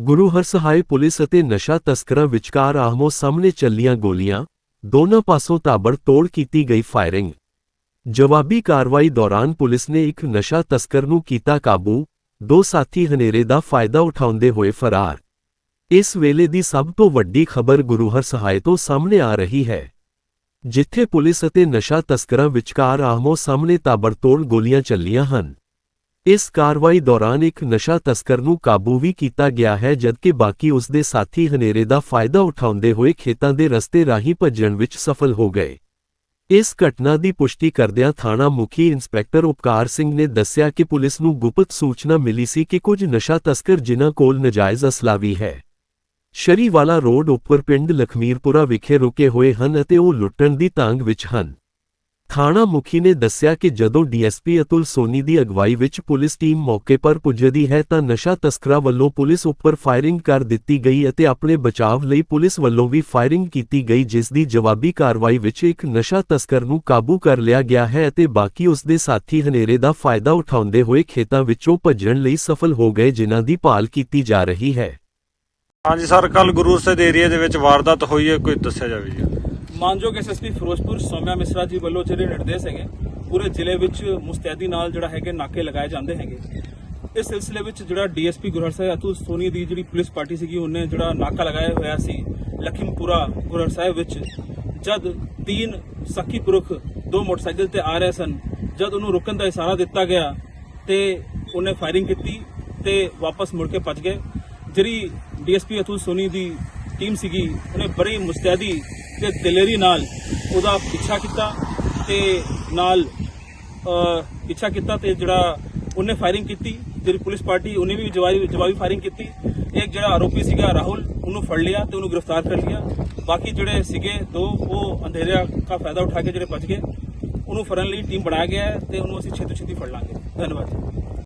ਗੁਰੂ Harsahai police ਅਤੇ ਨਸ਼ਾ ਤਸਕਰਾਂ ਵਿਚਕਾਰ ਆਹਮੋ ਸਾਹਮਣੇ ਚੱਲੀਆਂ ਗੋਲੀਆਂ, ਦੋਨਾਂ ਪਾਸੋਂ ਤਾਬੜ ਤੋੜ ਕੀਤੀ ਗਈ ਫਾਇਰਿੰਗ। ਜਵਾਬੀ ਕਾਰਵਾਈ ਦੌਰਾਨ ਪੁਲਿਸ ਨੇ ਇੱਕ ਨਸ਼ਾ ਤਸਕਰ ਨੂੰ ਕੀਤਾ ਕਾਬੂ, ਦੋ ਸਾਥੀ ਹਨੇਰੇ ਦਾ ਫਾਇਦਾ ਉਠਾਉਂਦੇ ਹੋਏ ਫਰਾਰ। ਇਸ ਵੇਲੇ ਦੀ ਸਭ ਤੋਂ ਵੱਡੀ ਖਬਰ ਗੁਰੂ ਹਰਸਹਾਏ ਤੋਂ ਸਾਹਮਣੇ ਆ ਰਹੀ ਹੈ। ਜਿੱਥੇ ਪੁਲਿਸ ਅਤੇ ਨਸ਼ਾ ਤਸਕਰਾਂ ਵਿਚਕਾਰ ਆਹਮੋ ਸਾਹਮਣੇ ਤਾਬੜਤੋੜ ਗੋਲੀਆਂ ਚੱਲੀਆਂ ਹਨ। ਇਸ ਕਾਰਵਾਈ ਦੌਰਾਨ ਇੱਕ ਨਸ਼ਾ ਤਸਕਰ ਨੂੰ ਕਾਬੂ ਵੀ ਕੀਤਾ ਗਿਆ ਹੈ, ਜਦਕਿ ਬਾਕੀ ਉਸ ਦੇ ਸਾਥੀ ਹਨੇਰੇ ਦਾ ਫਾਇਦਾ ਉਠਾਉਂਦੇ ਹੋਏ ਖੇਤਾਂ ਦੇ ਰਸਤੇ ਰਾਹੀਂ ਭੱਜਣ ਵਿੱਚ ਸਫਲ ਹੋ ਗਏ। ਇਸ ਘਟਨਾ ਦੀ ਪੁਸ਼ਟੀ ਕਰਦਿਆਂ ਥਾਣਾ ਮੁਖੀ ਇੰਸਪੈਕਟਰ ਉਪਕਾਰ ਸਿੰਘ ਨੇ ਦੱਸਿਆ ਕਿ ਪੁਲਿਸ ਨੂੰ ਗੁਪਤ ਸੂਚਨਾ ਮਿਲੀ ਸੀ ਕਿ ਕੁਝ ਨਸ਼ਾ ਤਸਕਰ ਜਿਨ੍ਹਾਂ ਕੋਲ ਨਜਾਇਜ਼ ਅਸਲਾ ਵੀ ਹੈ। ਸ਼ਰੀਵਾਲਾ ਰੋਡ ਉੱਪਰ ਪਿੰਡ ਲਖਮੀਰਪੁਰਾ ਵਿਖੇ ਰੁਕੇ ਹੋਏ ਹਨ ਅਤੇ ਉਹ ਲੁੱਟਣ ਦੀ ਤਾਂਗ ਵਿੱਚ ਹਨ। ਥਾਣਾ ਮੁਖੀ ਨੇ ਦੱਸਿਆ ਕਿ ਜਦੋਂ ਡੀਐਸਪੀ ਅਤੁਲ ਸੋਨੀ ਦੀ ਅਗਵਾਈ ਵਿੱਚ ਪੁਲਿਸ ਟੀਮ ਮੌਕੇ ਪਰ ਪੁੱਜਦੀ ਹੈ ਤਾਂ ਨਸ਼ਾ ਤਸਕਰਾਂ ਵੱਲੋਂ ਪੁਲਿਸ ਉੱਪਰ ਫਾਇਰਿੰਗ ਕਰ ਦਿੱਤੀ ਗਈ ਅਤੇ ਆਪਣੇ ਬਚਾਵ ਲਈ ਪੁਲਿਸ ਵੱਲੋਂ ਵੀ ਫਾਇਰਿੰਗ ਕੀਤੀ ਗਈ ਜਿਸ ਦੀ ਜਵਾਬੀ ਕਾਰਵਾਈ ਵਿੱਚ ਇੱਕ ਨਸ਼ਾ ਤਸਕਰ ਨੂੰ ਕਾਬੂ ਕਰ ਲਿਆ ਗਿਆ ਹੈ ਅਤੇ ਬਾਕੀ ਉਸ ਦੇ ਸਾਥੀ ਹਨੇਰੇ ਦਾ ਫਾਇਦਾ ਉਠਾਉਂਦੇ ਹੋਏ ਖੇਤਾਂ ਵਿੱਚੋਂ ਭੱਜਣ ਲਈ ਸਫਲ ਹੋ ਗਏ ਜਿਨ੍ਹਾਂ ਦੀ ਭਾਲ ਕੀਤੀ ਜਾ ਰਹੀ ਹੈ। ਹਾਂਜੀ ਸਰ ਕੱਲ ਗੁਰੂ ਸਾਹਿਬ ਦੇ ਏਰੀਆ ਦੇ ਵਿੱਚ ਵਾਰਦਾਤ ਹੋਈ ਹੈ, ਕੋਈ ਦੱਸਿਆ ਜਾਵੇ ਜੀ। ਮਾਨਯੋਗ ਐਸਐਸਪੀ ਫਿਰੋਜ਼ਪੁਰ ਸੌਮਿਆ ਮਿਸਰਾ ਜੀ ਵੱਲੋਂ ਜਿਹੜੇ ਨਿਰਦੇਸ਼ ਹੈਗੇ, ਪੂਰੇ ਜ਼ਿਲ੍ਹੇ ਵਿੱਚ ਮੁਸਤੈਦੀ ਨਾਲ ਜਿਹੜਾ ਹੈਗੇ ਨਾਕੇ ਲਗਾਏ ਜਾਂਦੇ ਹੈਗੇ। ਇਸ ਸਿਲਸਿਲੇ ਵਿੱਚ ਜਿਹੜਾ ਡੀਐਸਪੀ ਗੁਰਹਰ ਸਾਹਿਬ ਅਤੁਲ ਸੋਨੀ ਦੀ ਜਿਹੜੀ ਪੁਲਿਸ ਪਾਰਟੀ ਸੀਗੀ, ਉਹਨੇ ਜਿਹੜਾ ਨਾਕਾ ਲਗਾਇਆ ਹੋਇਆ ਸੀ, ਲਖੀਮਪੁਰਾ ਗੁਰਹਰ ਸਾਹਿਬ ਵਿੱਚ। ਜਦ ਤਿੰਨ ਸਖੀ ਪੁਰਖ ਦੋ ਮੋਟਰਸਾਈਕਲ ਤੇ ਆ ਰਹੇ ਸਨ, ਜਦ ਉਹਨੂੰ ਰੁਕਣ ਦਾ ਇਸ਼ਾਰਾ ਦਿੱਤਾ ਗਿਆ ਤੇ ਉਹਨੇ ਫਾਇਰਿੰਗ ਕੀਤੀ ਤੇ ਵਾਪਸ ਮੁੜ ਕੇ ਭੱਜ ਗਏ। ਜਿਹੜੀ ਡੀਐਸਪੀ ਅਤੁਲ ਸੋਨੀ ਦੀ ਟੀਮ ਸੀਗੀ ਉਹਨੇ ਬੜੀ ਮੁਸਤੈਦੀ ਤੇ ਦਲੇਰੀ ਨਾਲ ਉਹਦਾ ਪਿੱਛਾ ਕੀਤਾ ਤੇ ਨਾਲ ਅ, ਪਿੱਛਾ ਕੀਤਾ ਤੇ ਜਿਹੜਾ ਉਹਨੇ ਫਾਇਰਿੰਗ ਕੀਤੀ ਜਿਹੜੀ ਪੁਲਿਸ ਪਾਰਟੀ ਉਹਨੇ ਵੀ ਜਵਾਬੀ ਜਵਾਬੀ ਫਾਇਰਿੰਗ ਕੀਤੀ। ਇੱਕ ਜਿਹੜਾ ਆਰੋਪੀ ਸੀਗਾ ਰਾਹੁਲ ਉਹਨੂੰ ਫੜ ਲਿਆ ਤੇ ਉਹਨੂੰ ਗ੍ਰਿਫਤਾਰ ਕਰ ਲਿਆ। ਬਾਕੀ ਜਿਹੜੇ ਸੀਗੇ ਦੋ ਉਹ ਅੰਧੇਰਿਆ ਦਾ ਫਾਇਦਾ ਉਠਾ ਕੇ ਜਿਹੜੇ ਬਚ ਗਏ ਉਹਨੂੰ ਫੜਨ ਲਈ ਟੀਮ ਬਣਾਇਆ ਗਿਆ ਹੈ ਤੇ ਉਹਨੂੰ ਅਸੀਂ ਛੇਤੀ ਛੇਤੀ ਫੜ ਲਾਂਗੇ। ਧੰਨਵਾਦ